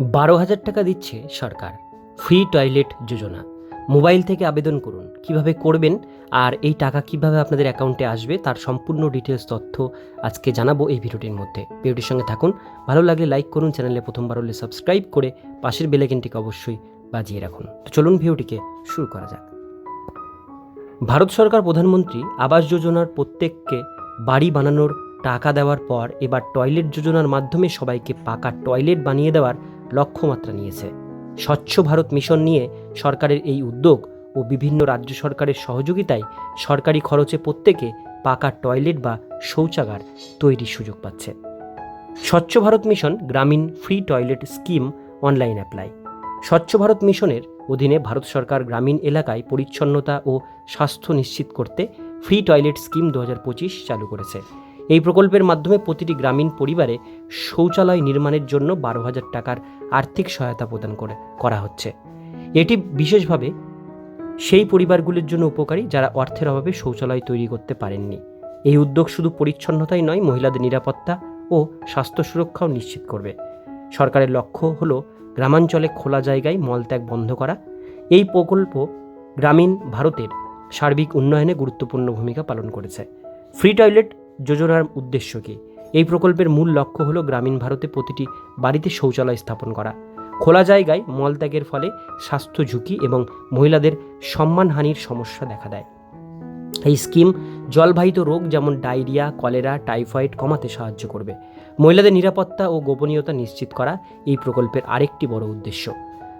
বারো হাজার টাকা দিচ্ছে সরকার। ফ্রি টয়লেট যোজনা। মোবাইল থেকে আবেদন করুন। কীভাবে করবেন আর এই টাকা কীভাবে আপনাদের অ্যাকাউন্টে আসবে তার সম্পূর্ণ ডিটেলস তথ্য আজকে জানাব এই ভিডিওটির মধ্যে। ভিডিওটির সঙ্গে থাকুন। ভালো লাগলে লাইক করুন, চ্যানেলে প্রথমবার হলে সাবস্ক্রাইব করে পাশের বেলাইকেনটিকে অবশ্যই বাজিয়ে রাখুন। তো চলুন ভিডিওটিকে শুরু করা যাক। ভারত সরকার প্রধানমন্ত্রী আবাস যোজনার প্রত্যেককে বাড়ি বানানোর টাকা দেওয়ার পর এবার টয়লেট যোজনার মাধ্যমে সবাইকে পাকা টয়লেট বানিয়ে দেওয়ার লক্ষ্যমাত্রা নিয়েছে। স্বচ্ছ ভারত মিশন নিয়ে সরকারের এই উদ্যোগ ও বিভিন্ন রাজ্য সরকারের সহযোগিতায় সরকারি খরচে প্রত্যেকে পাকা টয়লেট বা শৌচাগার তৈরির সুযোগ পাচ্ছে। স্বচ্ছ ভারত মিশন গ্রামীণ free toilet scheme online apply. স্বচ্ছ ভারত মিশনের অধীনে ভারত সরকার গ্রামীণ এলাকায় পরিচ্ছন্নতা ও স্বাস্থ্য নিশ্চিত করতে ফ্রি টয়লেট স্কিম দু হাজার পঁচিশ চালু করেছে। এই প্রকল্পের মাধ্যমে প্রতিটি গ্রামীণ পরিবারে শৌচালয় নির্মাণের জন্য বারো হাজার টাকার আর্থিক সহায়তা প্রদান করে, করা হচ্ছে। এটি বিশেষভাবে সেই পরিবারগুলির জন্য উপকারী যারা অর্থের অভাবে শৌচালয় তৈরি করতে পারেননি। এই উদ্যোগ শুধু পরিচ্ছন্নতাই নয়, মহিলাদের নিরাপত্তা ও স্বাস্থ্য সুরক্ষাও নিশ্চিত করবে। সরকারের লক্ষ্য হলো গ্রামাঞ্চলে খোলা জায়গায় মলত্যাগ বন্ধ করা। এই প্রকল্প গ্রামীণ ভারতের সার্বিক উন্নয়নে গুরুত্বপূর্ণ ভূমিকা পালন করেছে। ফ্রি টয়লেট যোজনার উদ্দেশ্য কী? এই প্রকল্পের মূল লক্ষ্য হলো গ্রামীণ ভারতে প্রতিটি বাড়িতে শৌচালয় স্থাপন করা। খোলা জায়গায় মলত্যাগের ফলে স্বাস্থ্য ঝুঁকি এবং মহিলাদের সম্মানহানির সমস্যা দেখা দেয়। এই স্কিম জলবাহিত রোগ যেমন ডায়রিয়া, কলেরা, টাইফয়েড কমাতে সাহায্য করবে। মহিলাদের নিরাপত্তা ও গোপনীয়তা নিশ্চিত করা এই প্রকল্পের আরেকটি বড় উদ্দেশ্য।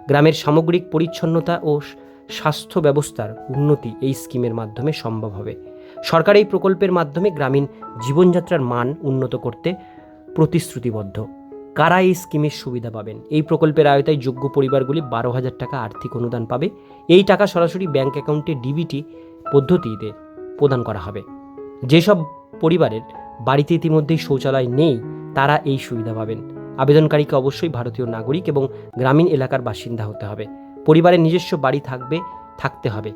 গ্রামের সামগ্রিক পরিচ্ছন্নতা ও স্বাস্থ্য ব্যবস্থার উন্নতি এই স্কিমের মাধ্যমে সম্ভব হবে। সরকার এই প্রকল্পের মাধ্যমে গ্রামীণ জীবনযাত্রার মান উন্নত করতে প্রতিশ্রুতিবদ্ধ। কারা এই স্কিমের সুবিধা পাবেন? এই প্রকল্পের আয়তায় যোগ্য পরিবারগুলি বারো হাজার টাকা আর্থিক অনুদান পাবে। এই টাকা সরাসরি ব্যাংক অ্যাকাউন্টে ডিবিটি পদ্ধতিতে প্রদান করা হবে। যেসব পরিবারের বাড়িতে ইতিমধ্যেই শৌচালয় নেই, তারা এই সুবিধা পাবেন। আবেদনকারীকে অবশ্যই ভারতীয় নাগরিক এবং গ্রামীণ এলাকার বাসিন্দা হতে হবে। পরিবারের নিজস্ব বাড়ি থাকবে, থাকতে হবে,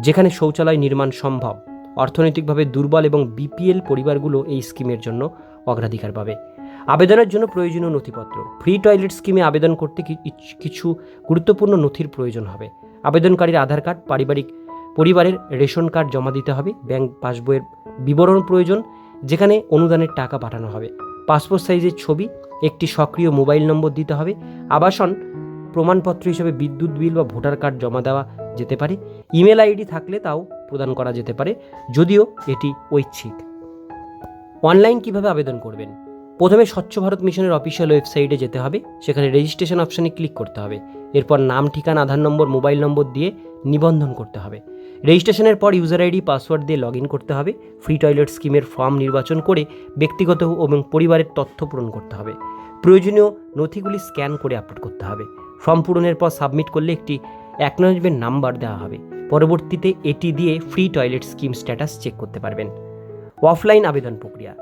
যেখানে শৌচালয় নির্মাণ সম্ভব। অর্থনৈতিকভাবে দুর্বল এবং বিপিএল পরিবারগুলো এই স্কিমের জন্য অগ্রাধিকার পাবে। আবেদনের জন্য প্রয়োজনীয় নথিপত্র। ফ্রি টয়লেট স্কিমে আবেদন করতে কিছু গুরুত্বপূর্ণ নথির প্রয়োজন হবে। আবেদনকারীর আধার কার্ড, পারিবারিক পরিবারের রেশন কার্ড জমা দিতে হবে, ব্যাংক পাসবইয়ের বিবরণ প্রয়োজন, যেখানে অনুদানের টাকা পাঠানো হবে। পাসপোর্ট সাইজের ছবি, একটি সক্রিয় মোবাইল নম্বর দিতে হবে, আবাসন প্রমাণপত্র হিসেবে বিদ্যুৎ বিল বা ভোটার কার্ড জমা দেওয়া যেতে পারে। ইমেল আইডি থাকলে তাও প্রদান করা যেতে পারে, যদিও এটি ঐচ্ছিক। অনলাইন কীভাবে আবেদন করবেন? প্রথমে স্বচ্ছ ভারত মিশনের অফিসিয়াল ওয়েবসাইটে যেতে হবে, সেখানে রেজিস্ট্রেশন অপশানে ক্লিক করতে হবে। এরপর নাম, ঠিকানা, আধার নম্বর মোবাইল নম্বর দিয়ে নিবন্ধন করতে হবে। রেজিস্ট্রেশনের পর ইউজার আইডি পাসওয়ার্ড দিয়ে লগ ইন করতে হবে। ফ্রি টয়লেট স্কিমের ফর্ম নির্বাচন করে ব্যক্তিগত এবং পরিবারের তথ্য পূরণ করতে হবে। প্রয়োজনীয় নথিগুলি স্ক্যান করে আপলোড করতে হবে। ফর্ম পূরণের পর সাবমিট করলে একটি অ্যাকনোলেজমেন্ট নাম্বার দেওয়া হবে। পরবর্তীতে এটি দিয়ে free toilet scheme status check করতে পারবেন। অফলাইন আবেদন প্রক্রিয়া।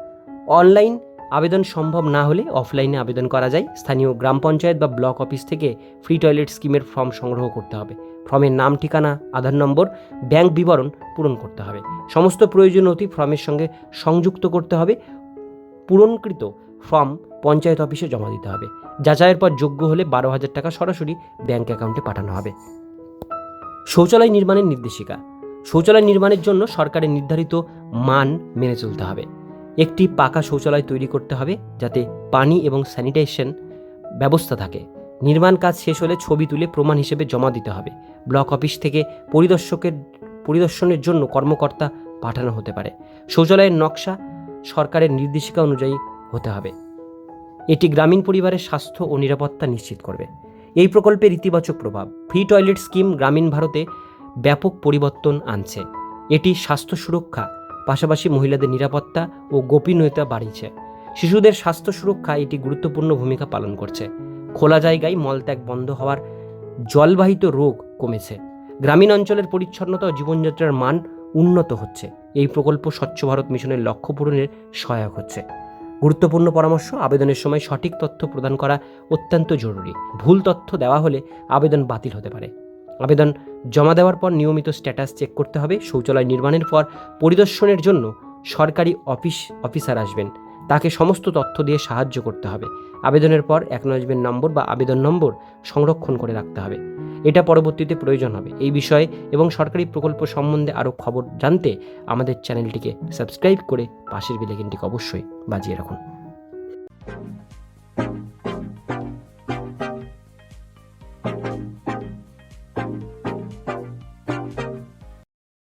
অনলাইন আবেদন সম্ভব না হলে অফলাইনে আবেদন করা যায়। স্থানীয় গ্রাম পঞ্চায়েত বা ব্লক অফিস থেকে ফ্রি টয়লেট স্কিমের ফর্ম সংগ্রহ করতে হবে। ফর্মের নাম, ঠিকানা, আধার নম্বর, ব্যাংক বিবরণ পূরণ করতে হবে। সমস্ত প্রয়োজনীয় নথি ফর্মের সঙ্গে সংযুক্ত করতে হবে। পূরণকৃত ফর্ম পঞ্চায়েত অফিসে জমা দিতে হবে। যাচাইয়ের পর যোগ্য হলে বারো হাজার টাকা সরাসরি ব্যাংক অ্যাকাউন্টে পাঠানো হবে। শৌচালয় নির্মাণের নির্দেশিকা। শৌচালয় নির্মাণের জন্য সরকারের নির্ধারিত মান মেনে চলতে হবে। একটি পাকা শৌচালয় তৈরি করতে হবে যাতে পানি এবং স্যানিটেশন ব্যবস্থা থাকে। নির্মাণ কাজ শেষ হলে ছবি তুলে প্রমাণ হিসেবে জমা দিতে হবে। ব্লক অফিস থেকে পরিদর্শকের, পরিদর্শনের জন্য কর্মকর্তা পাঠানো হতে পারে। শৌচালয়ের নকশা সরকারের নির্দেশিকা অনুযায়ী হতে হবে। এটি গ্রামীণ পরিবারের স্বাস্থ্য ও নিরাপত্তা নিশ্চিত করবে। এই প্রকল্পের ইতিবাচক প্রভাব। ফ্রি টয়লেট স্কিম গ্রামীণ ভারতে ব্যাপক পরিবর্তন আনছে। এটি স্বাস্থ্য সুরক্ষা, পাশাপাশি মহিলাদের নিরাপত্তা ও গোপনীয়তা বাড়িয়েছে। শিশুদের স্বাস্থ্য সুরক্ষা এটি গুরুত্বপূর্ণ ভূমিকা পালন করছে। খোলা জায়গায় মলত্যাগ বন্ধ হওয়ার জলবাহিত রোগ কমেছে। গ্রামীণ অঞ্চলের পরিচ্ছন্নতা ও জীবনযাত্রার মান উন্নত হচ্ছে। এই প্রকল্প স্বচ্ছ ভারত মিশনের লক্ষ্য পূরণের সহায়ক হচ্ছে। গুরুত্বপূর্ণ পরামর্শ আবেদনের সময় সঠিক তথ্য প্রদান করা অত্যন্ত জরুরি। ভুল তথ্য দেওয়া হলে আবেদন বাতিল হতে পারে। আবেদন জমা দেওয়ার পর নিয়মিত স্ট্যাটাস চেক করতে হবে। শৌচালয় নির্মাণের পর পরিদর্শনের জন্য সরকারি অফিস, অফিসার আসবেন। তাকে সমস্ত তথ্য দিয়ে সাহায্য করতে হবে। আবেদনের পর অ্যাকনোলেজমেন্ট নম্বর বা আবেদন নম্বর সংরক্ষণ করে রাখতে হবে। এটা পরবর্তীতে প্রয়োজন হবে। এই বিষয়ে এবং সরকারি প্রকল্প সম্বন্ধে আরও খবর জানতে আমাদের চ্যানেলটিকে সাবস্ক্রাইব করে পাশের বিলেকিনটিকে অবশ্যই বাজিয়ে রাখুন।